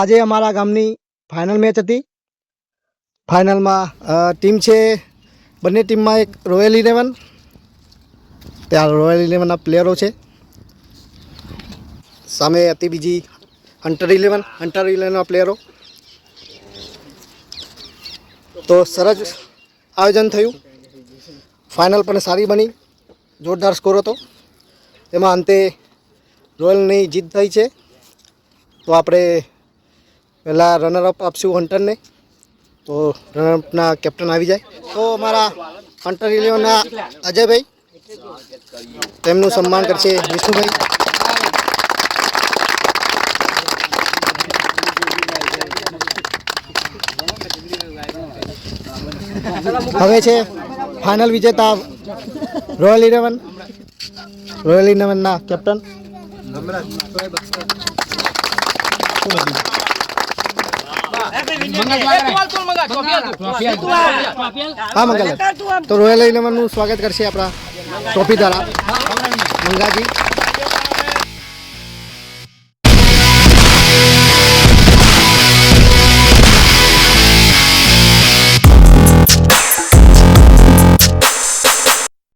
આજે અમારા ગામની ફાઇનલ મેચ હતી. ફાઇનલમાં ટીમ છે, બંને ટીમમાં એક રોયલ ઇલેવન ત્યાં રોયલ ઇલેવનના પ્લેયરો છે. સામે હતી બીજી હન્ટર ઇલેવન હન્ટર ઇલેવનના પ્લેયરો તો સરસ આયોજન થયું. ફાઇનલ પણ સારી બની. જોરદાર સ્કોર હતો. એમાં અંતે રોયલની જીત થઈ છે. તો આપણે પહેલાં રનરઅપ આપશું હન્ટરને તો રનરઅપના કેપ્ટન આવી જાય. તો અમારા હન્ટર ઇલેવનના અજયભાઈ, તેમનું સન્માન કરશે વિષ્ણુભાઈ. હવે છે ફાઇનલ વિજેતા રોયલ ઇલેવન રોયલ ઇલેવનના કેપ્ટન હા મંગલ તો રોયલ ઇલેવનનું સ્વાગત કરશે આપણા ટોપી દ્વારા મંગાજી.